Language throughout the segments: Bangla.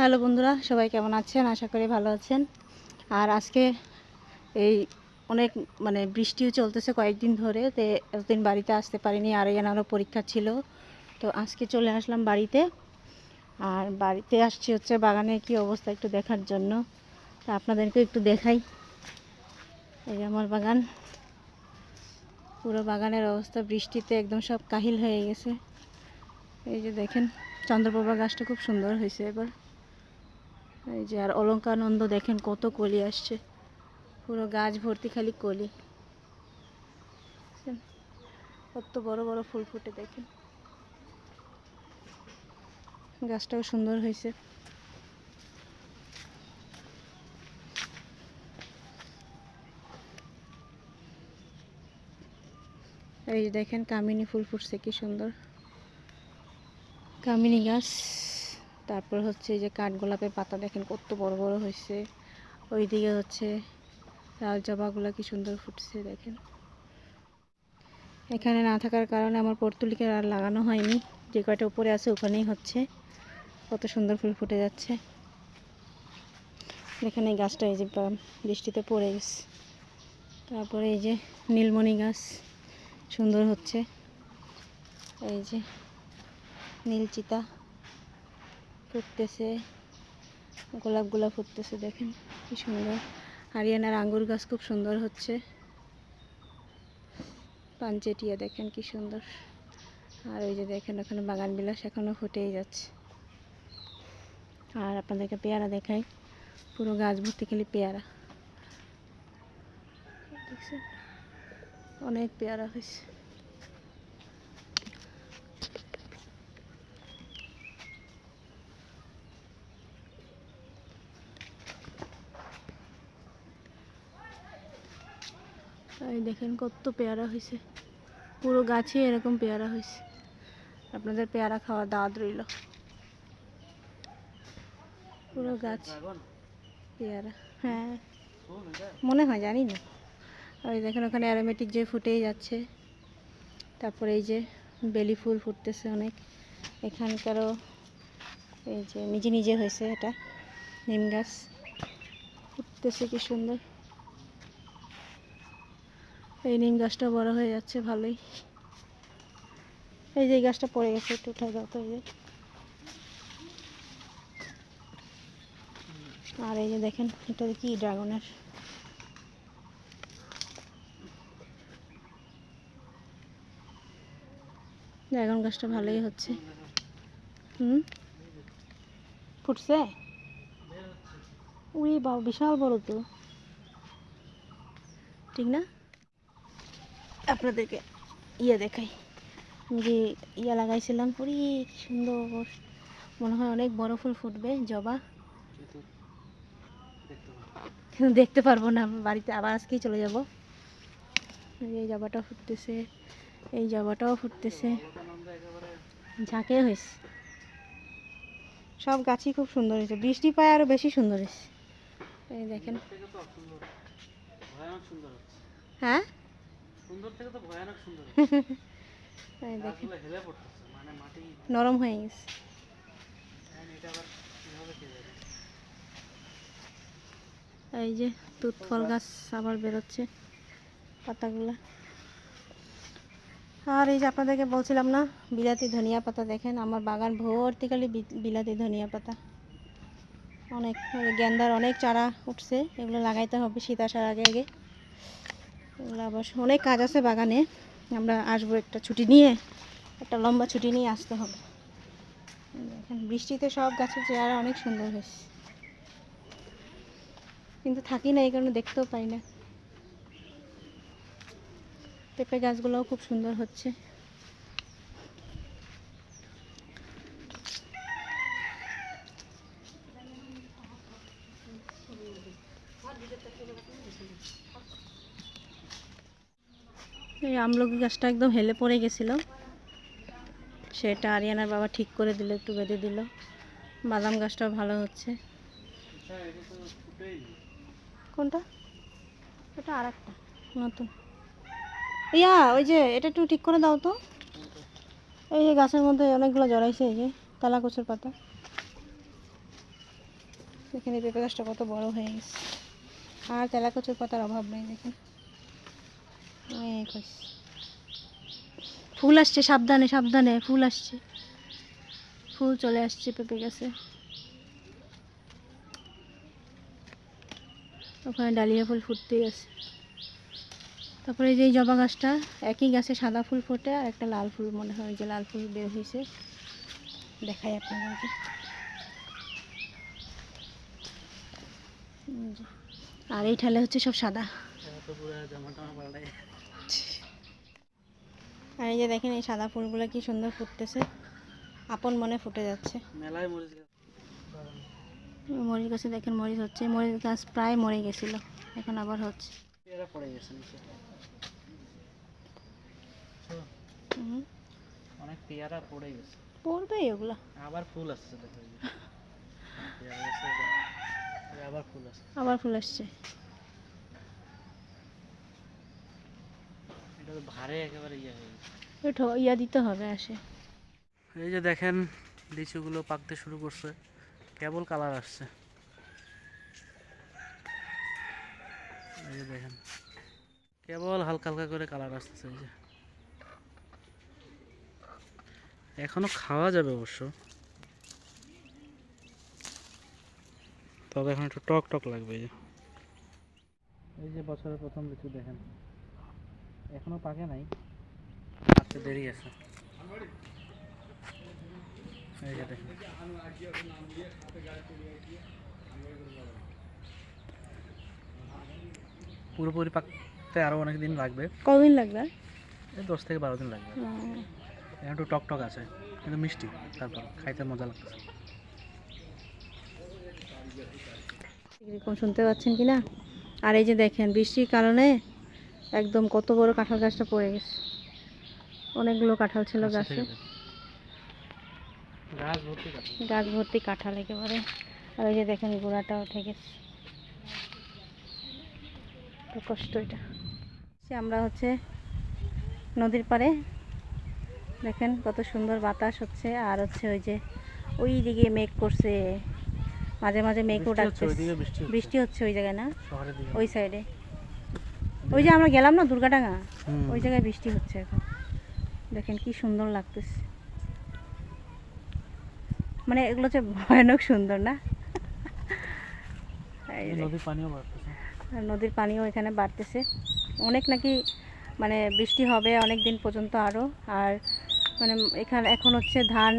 হ্যালো বন্ধুরা, সবাই কেমন আছেন? আশা করি ভালো আছেন। আর আজকে এই অনেক মানে বৃষ্টিও চলতেছে কয়েকদিন ধরে, তো এতদিন বাড়িতে আসতে পারিনি আর এনারও পরীক্ষা ছিল। তো আজকে চলে আসলাম বাড়িতে। আর বাড়িতে আসছি হচ্ছে বাগানের কি অবস্থা একটু দেখার জন্য। তা আপনাদেরকে একটু দেখাই। এই আমার বাগান। পুরো বাগানের অবস্থা, বৃষ্টিতে একদম সব কাহিল হয়ে গেছে। এই যে দেখেন, চন্দ্রপ্রভা গাছটা খুব সুন্দর হয়েছে এবার। এই যে আর অলঙ্কানন্দ দেখেন কত কলি আসছে। পুরো গাছ ভর্তি খালি কলি? কত বড় বড় ফুল ফুটে দেখেন। গাছটাও সুন্দর হয়েছে। এই দেখেন কামিনী ফুল ফুটছে, কি সুন্দর। কামিনী গাছ। তারপর হচ্ছে এই যে কাঠগোলাপের পাতা দেখেন কত বড় বড় হয়েছে। ওইদিকে হচ্ছে লাল জবাগুলো কি সুন্দর ফুটছে দেখেন। এখানে না থাকার কারণে আমার পর্তুলিকে আর লাগানো হয়নি। যে কয়টা উপরে আছে ওখানেই হচ্ছে। কত সুন্দর ফুল ফুটে যাচ্ছে। এখানে এই গাছটা এই যে বৃষ্টিতে পড়ে গেছে। তারপরে এই যে নীলমণি গাছ সুন্দর হচ্ছে। এই যে নীলচিতা। ফুটতেছে গোলাপগুলা ফুটতেছে, দেখেন কি সুন্দর। হারিয়ানার আঙ্গুর গাছ খুব সুন্দর হচ্ছে। পাঞ্চেটিয়া দেখেন কি সুন্দর। আর ওই যে দেখেন, ওখানে বাগান বিলাস এখনও ফুটেই যাচ্ছে। আর আপনাদেরকে পেয়ারা দেখাই। পুরো গাছ ভর্তি খালি পেয়ারা। অনেক পেয়ারা হয়েছে। এই দেখেন কত পেয়ারা হয়েছে পুরো গাছে এরকম পেয়ারা হয়েছে আপনাদের পেয়ারা খাওয়ার দাওয়াত রইল। পুরো গাছ পেয়ারা। হ্যাঁ। মনে হয় জানি না। ওই দেখেন ওখানে অ্যারোমেটিক যে ফুটেই যাচ্ছে। তারপরে এই যে বেলি ফুল ফুটতেছে অনেক। এখানকারও এই যে নিজে নিজে হয়েছে এটা। নিম গাছ। ফুটতেছে কি সুন্দর। এই নিম গাছটা বড় হয়ে যাচ্ছে, ভালোই। এই যে এই গাছটা পড়ে গেছে, একটু উঠাই দাও তো, এই যে। আর এই যে দেখেন, এটা কি ড্রাগনের? ড্রাগন গাছটা ভালোই হচ্ছে। হুম? ফুটছে? উই বাবা, বিশাল বড় তো। ঠিক না? আপনাদেরকে ইয়ে দেখাই। যে ইয়া লাগাইছিলাম পুরি সুন্দর। মনে হয় অনেক বড় ফুল ফুটবে জবা। দেখতে পারব না বাড়িতে আবার আজকেই চলে যাব। এই জবাটা ফুটতেছে এই জবাটাও ফুটতেছে। ঝাঁকে হয়েছে। সব গাছই খুব সুন্দর হয়েছে। বৃষ্টি পায় আরও বেশি সুন্দর হয়েছে। এই দেখেন। হ্যাঁ? সুন্দর থেকে তো ভয়ানক সুন্দর এই দেখেন। হেলে পড়তেছে মানে মাটি নরম হয়ে গেছে। এটা আবার কীভাবে কে যাবে এই যে তুত ফল গাছ আবার বেরোচ্ছে পাতাগুলা। আর এই যে আপনাদেরকে বলছিলাম না বিলাতি ধনিয়া পাতা দেখেন আমার বাগান ভর্তি খালি বিলাতি ধনিয়া পাতা। অনেক গেন্দার অনেক চারা উঠছে এগুলো লাগাইতে হবে শীত আসার আগে আগে। এগুলো আবার অনেক কাজ আছে বাগানে। আমরা আসব একটা ছুটি নিয়ে, একটা লম্বা ছুটি নিয়ে আসতে হবে। এখন বৃষ্টিতে সব গাছের চেয়ারা অনেক সুন্দর হয়েছে। কিন্তু থাকি না, এই কারণে দেখতেও পাই না। পেঁপে গাছগুলোও খুব সুন্দর হচ্ছে। এই আমলকি গাছটা একদম হেলে পড়ে গেছিল। সেটা আরিয়ানার বাবা ঠিক করে দিল একটু বেঁধে দিল। বাদাম গাছটাও ভালো হচ্ছে। কোনটা? এটা আর একটা নতুন। ইয়া ওই যে এটা একটু ঠিক করে দাও তো। এই যে গাছের মধ্যে অনেকগুলো জড়াইছে এই যে তালা কচুর পাতা। দেখেন এই পেঁপে গাছটা কত বড় হয়ে গেছে। আর তেলাকচুর পাতার অভাব নেই দেখেন ফুল আসছে, সাবধানে সাবধানে, ফুল আসছে। ফুল চলে আসছে পেঁপে গেছে। ওখানে ডালিয়া ফুল ফুটতেই আছে তারপরে যে জবা গাছটা, একই গাছে সাদা ফুল ফোটে আর একটা লাল ফুল মনে হয় যে লাল ফুল বের হয়েছে দেখাই আপনাদেরকে। আর এই ঠালে হচ্ছে সব সাদা। আর এই যে দেখেন এই সাদা ফুলগুলো কি সুন্দর ফুটতেছে। আপন মনে ফুটে যাচ্ছে। মেলায় মরিচ মরিচ গাছে দেখেন মরিচ হচ্ছে। মরিচ গাছ প্রায় মরে গেছিল। এখন আবার হচ্ছে। অনেক পেয়ারা পড়ে গেছে। আবার ফুল আসছে আবার ফুল আসছে। আবার ফুল আসছে এটা তো ভারে একেবারে ইয়ে হয়ে গেছে। একটু ইয়া দিতে হবে আসে। এই যে দেখেন লিচুগুলো পাকতে শুরু করছে। কেবল কালার আসছে। এই যে দেখেন কেবল হালকা হালকা করে কালার আসতেছে এই যে। এখনও খাওয়া যাবে অবশ্য। তবে এখন একটু টক টক লাগবে এই যে। এই যে বছরের প্রথম লিচু দেখেন। এখনও পাকে নাই। পাকতে দেরি আছে। এই যে দেখেন। পুরোপুরি পাকতে আরও অনেক দিন লাগবে। কদিন লাগবে? এই দশ থেকে বারো দিন লাগবে। এখন একটু টক টক আছে কিন্তু মিষ্টি তারপর খাইতে মজা লাগতেছে। এরকম শুনতে পাচ্ছেন কি না আর এই যে দেখেন বৃষ্টির কারণে একদম কত বড় কাঁঠাল গাছটা পড়ে গেছে। অনেকগুলো কাঁঠাল ছিল আচ্ছা, গাছে। গাছ ভর্তি কাঁঠাল। একেবারে। আর ওই যে দেখেন গোড়াটাও উঠে গেছে। তো কষ্ট এটা। সে আমরা হচ্ছে নদীর পাড়ে। দেখেন কত সুন্দর বাতাস হচ্ছে। আর হচ্ছে ওই যে ওই দিকে মেঘ করছে। মাঝে মাঝে মেঘও ডাকছে বৃষ্টি হচ্ছে। ওই জায়গায় না? ওই সাইডে ওই যে আমরা গেলাম না দুর্গাডাঙ্গা? ওই জায়গায় বৃষ্টি হচ্ছে এখন। দেখেন কি সুন্দর লাগতেছে। মানে এগুলো হচ্ছে ভয়ানক সুন্দর না? নদীর পানিও বাড়তেছে। নদীর পানিও এখানে বাড়তেছে। অনেক নাকি মানে বৃষ্টি হবে অনেক দিন পর্যন্ত আরও আর মানে এখানে এখন হচ্ছে ধান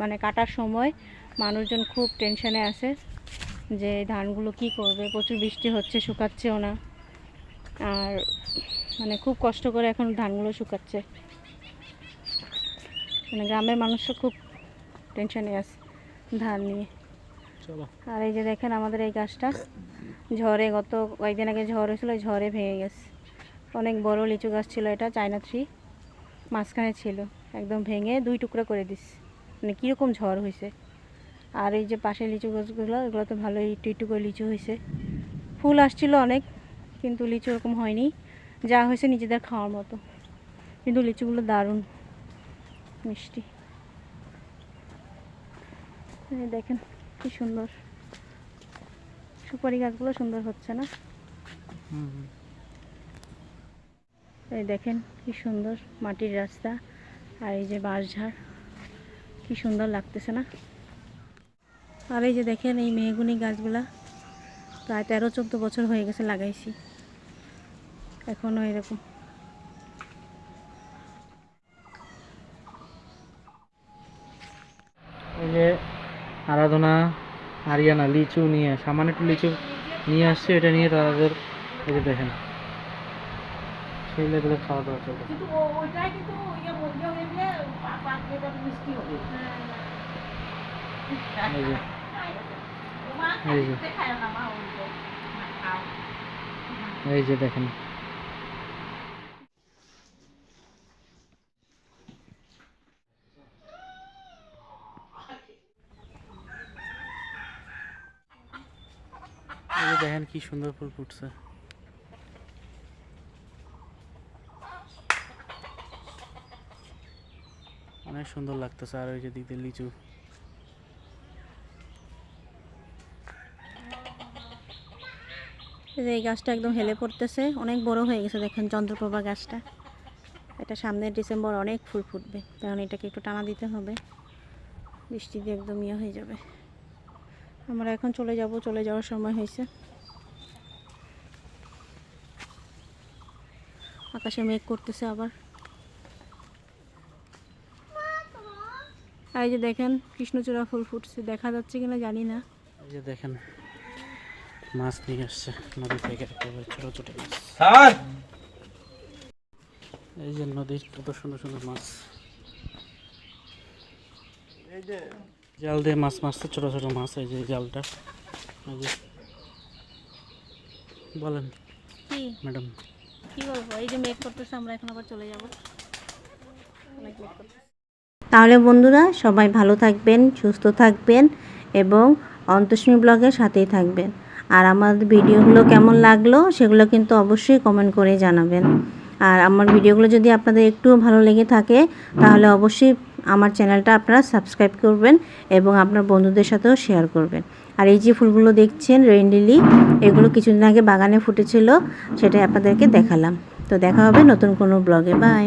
মানে কাটার সময় মানুষজন খুব টেনশনে আছে যে ধানগুলো কি করবে? প্রচুর বৃষ্টি হচ্ছে শুকাচ্ছেও না। আর মানে খুব কষ্ট করে এখন ধানগুলো শুকাচ্ছে। মানে গ্রামের মানুষও খুব টেনশনে আছে ধান নিয়ে। আর এই যে দেখেন আমাদের এই গাছটা ঝড়ে গত কয়েকদিন আগে ঝড় হয়েছিল ওই ঝড়ে ভেঙে গেছে। অনেক বড় লিচু গাছ ছিল এটা চায়না থ্রি মাঝখানে ছিল একদম ভেঙে দুই টুকরা করে দিস মানে কীরকম ঝড় হয়েছে। আর এই যে পাশে লিচু গাছগুলো এগুলো তো ভালোই একটু একটু করে লিচু হয়েছে। ফুল আসছিল অনেক কিন্তু লিচু ওরকম হয়নি। যা হয়েছে নিজেদের খাওয়ার মতো। কিন্তু লিচুগুলো দারুণ। মিষ্টি। এই দেখেন কি সুন্দর। সুপারি গাছগুলো সুন্দর হচ্ছে না। এই দেখেন কি সুন্দর মাটির রাস্তা আর এই যে বাঁশঝাড়। কি সুন্দর লাগতেছে না? আর এই যে দেখেন এই মেহগুনি গাছগুলা প্রায় তেরো চোদ্দ বছর হয়ে গেছে লাগাইছি। এখনও এরকম। এই যে আরাধনা আরিয়ানা লিচু নিয়ে সামান্য একটু লিচু নিয়ে আসছে এটা নিয়ে তাদের এই যে দেখেন সেই লেভেলের খাওয়া দাওয়া চলবে এই যে। এই যে। এই যে দেখেন। দেখেন কি সুন্দর ফুল ফুটছে। অনেক সুন্দর লাগতেছে, আর ওই যে দিক লিচু। এই গাছটা একদম হেলে পড়তেছে, অনেক বড় হয়ে গেছে দেখেন চন্দ্রপ্রভা গাছটা। এটা সামনের ডিসেম্বর অনেক ফুল ফুটবে, কারণ এটাকে একটু টানা দিতে হবে। বৃষ্টি দিয়ে একদম ইয়ে হয়ে যাবে। আমরা এখন চলে যাব, চলে যাওয়ার সময় হয়েছে। আকাশে মেঘ করতেছে আবার। এই যে দেখেন কৃষ্ণচূড়া ফুল ফুটছে। দেখা যাচ্ছে কিনা জানি না। এই যে দেখেন মাছ নিয়ে আসছে নদী থেকে ছোটো ছোটো মাছ। স্যার! এই যে নদীর কত সুন্দর সুন্দর মাছ। এই যে জাল দিয়ে মাছ মারছে ছোটো ছোটো মাছ এই যে জালটা। এই যে বলেন। কি? ম্যাডাম। চলে তাহলে বন্ধুরা, সবাই ভালো থাকবেন, সুস্থ থাকবেন এবং অন্তস্মী ব্লগের সাথেই থাকবেন। আর আমার ভিডিওগুলো কেমন লাগল, সেগুলো কিন্তু অবশ্যই কমেন্ট করে জানাবেন। আর আমার ভিডিওগুলো যদি আপনাদের একটু ভালো লেগে থাকে, তাহলে অবশ্যই আমার চ্যানেলটা আপনারা সাবস্ক্রাইব করবেন এবং আপনার বন্ধুদের সাথেও শেয়ার করবেন। আর এই যে ফুলগুলো দেখছেন, রেইন লিলি, এগুলো কিছুদিন আগে বাগানে ফুটেছিল, সেটাই আপনাদেরকে দেখালাম। তো দেখা হবে নতুন কোনো ব্লগে। বাই।